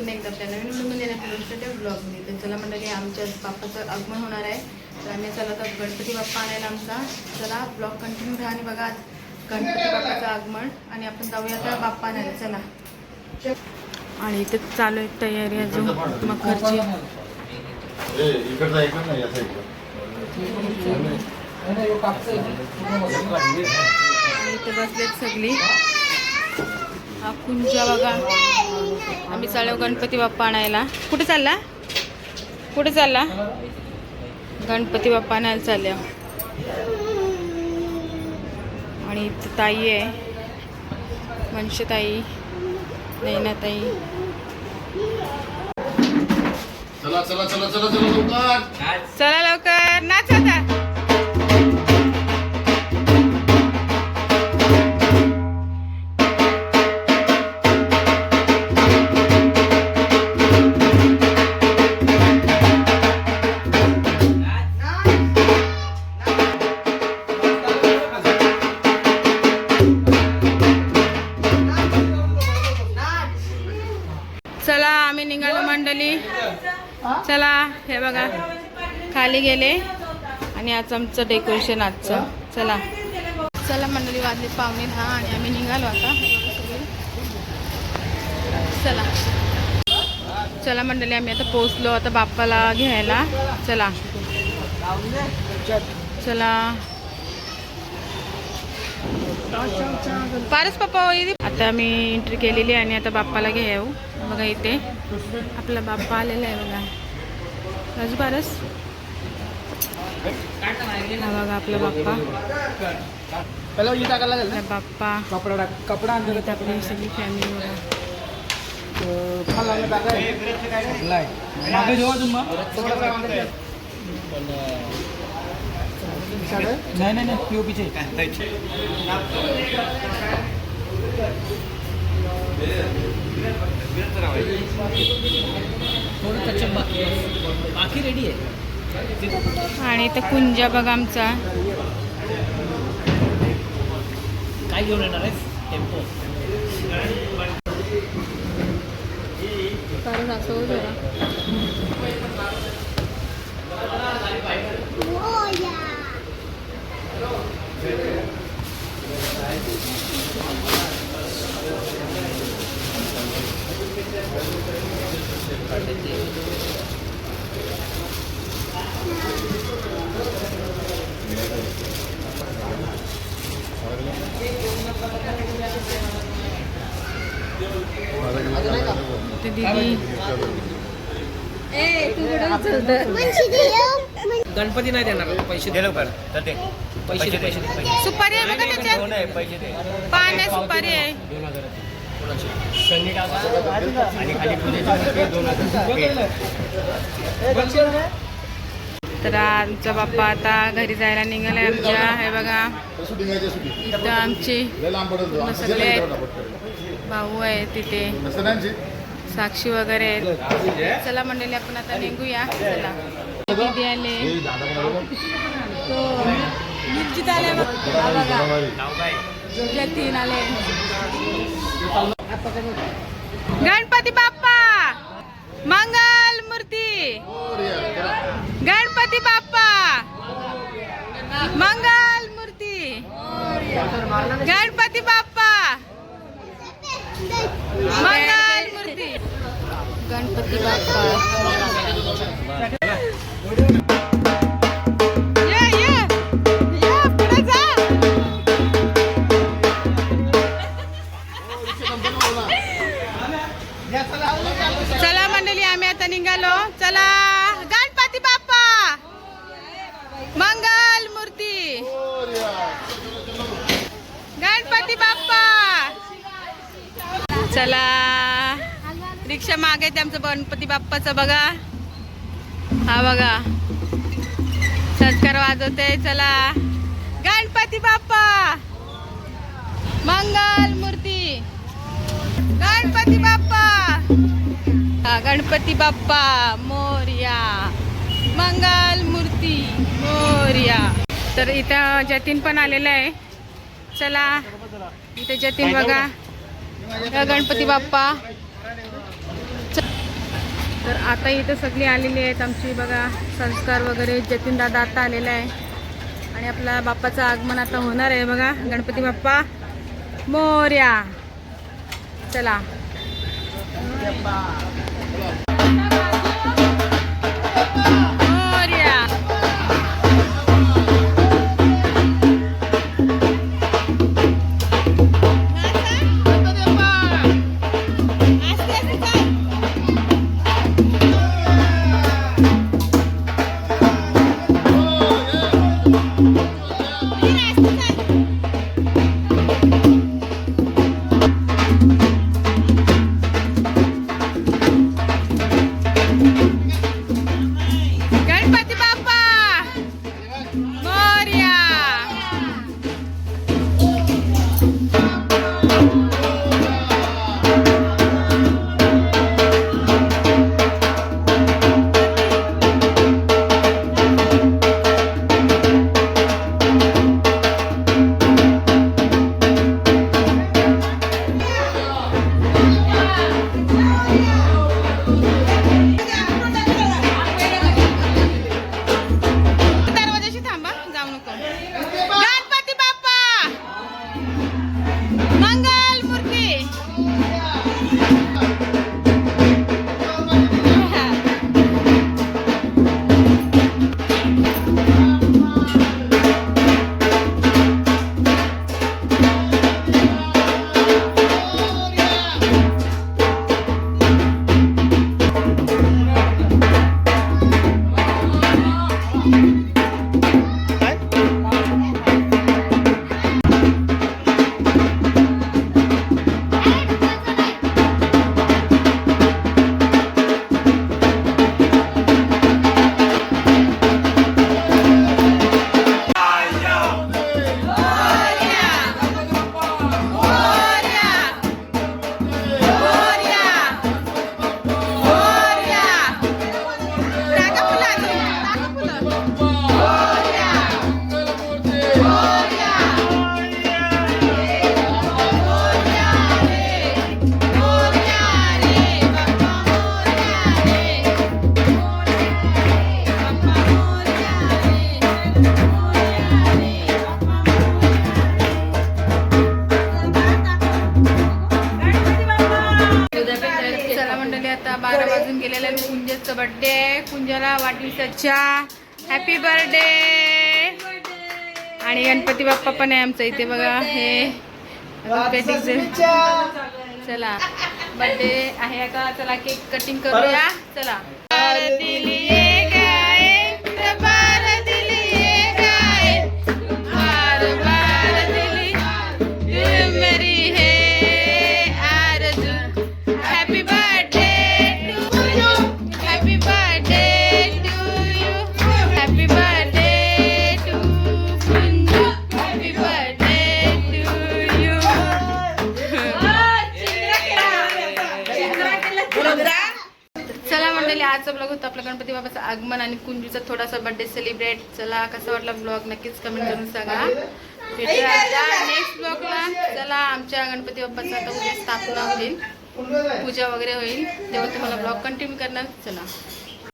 पुन्हा एकदा आपल्या नवीन व्हिडिओमध्ये नवीन ब्लॉगमध्ये तर चला म्हणलं की आमच्या बाप्पाचं आगमन होणार आहे. तर आम्ही चला तर गणपती बाप्पा आणायला आमचा. चला ब्लॉग कंटिन्यू राहा आणि बघा गणपती बाप्पाचं आगमन. आणि आपण जाऊया तर बाप्पा आणायला. चला. आणि इथे चालू आहे तयारी अजून. मखरची. इथे बसलेत सगळी. हा कुंजा बघा. आम्ही चालू गणपती बाप्पा आणायला. कुठे चालला? कुठे चालला? गणपती बाप्पा आणायला चालल्या. आणि इथं ताई आहे. मनशताई नैनाताई. चला चला चला चला चला चला चला हे बघा. खाली गेले. आणि आज आमचं डेकोरेशन आजचं. चला. चला मंडळी वाजले पाहुणे दहा आणि आम्ही निघालो आता. चला. चला मंडळी आम्ही आता पोचलो आता बाप्पाला घ्यायला. चला. चला. पारस पप्पा हो, आता आम्ही एंट्री केलेली आहे आणि आता बाप्पाला घेऊ बघा इथे. आपला बाप्पा आलेला आहे बघा. राजू पारस हा बघा आपला बाप्पा. बाप्पा. कपडा कपडा आपली सगळी फॅमिली बघा. नाही नाही थोडं टचअप बाकी आहे. बाकी रेडी आहे. आणि इथं कुंजा बघा आमचा. काय घेऊन येणार आहे टेम्पो. पारस असं हो जरा. गणपती नाही देणार. पैसे दे. लवकर. तर ते पैसे दे पैसे दे. पैसे सुपारी आहे बघा त्याच्यात. पैसे दे. पान आहे सुपारी आहे. दोन हजार शनी टाका आणि खाली पूजेचे दोन हजार तर आमचा बाप्पा आता घरी जायला निघालाय आमच्या. हे बघा. इथं आमचे सगळे. भाऊ आहे तिथे? साक्षी वगैरे आहेत. चला मंडळी आपण आता निघूया. चला. दीदी आले. हो. तो आले बघा. जतीन आले. गणपती बाप्पा! मंगल मूर्ती! गणपती बाप्पा! मंगल मूर्ती! गणपती बाप्पा मंगल मूर्ती गणपती बाप्पा. चला मंडळी आम्ही आता निघालो. चला. गणपती बाप्पा. मंगल मूर्ती. गणपती बाप्पा. चला. रिक्षा मागे ते आमचं गणपती बाप्पाचं बघा. हा बघा. संस्कार वाजवते चला. गणपती बाप्पा! मंगल मूर्ती. गणपती बाप्पा! हा गणपती बाप्पा मोर्या. मंगल मूर्ती मोर्या. तर इथं जतीन पण आलेलं आहे. चला. इथे जतीन बघा गणपती बाप्पा. तर आता इथं सगळी आलेली आहेत आमची बघा संस्कार वगैरे जतीन दादा आता आलेला आहे. आणि आपला बाप्पाचं आगमन आता होणार आहे बघा गणपती बाप्पा मोर्या. चला. आहे कुंजाचा बर्थडे आहे कुंजाला वाढदिवसाच्या हॅपी बर्थडे आणि गणपती बाप्पा पण आहे आमचा इथे बघा. हे. चला. बर्थडे आहे आता चला केक कटिंग करूया. चला. चला आजचा ब्लॉग होता आपला गणपती बाबाचं आगमन आणि कुंजूचा थोडासा बर्थडे सेलिब्रेट चला कसा वाटला ब्लॉग नक्कीच कमेंट करून सांगा. नेक्स्ट ब्लॉगला चला आमच्या गणपती बाप्पाचा आता उद्या स्थापना होईल. पूजा वगैरे होईल. तेव्हा तुम्हाला ब्लॉग कंटिन्यू करणार. चला.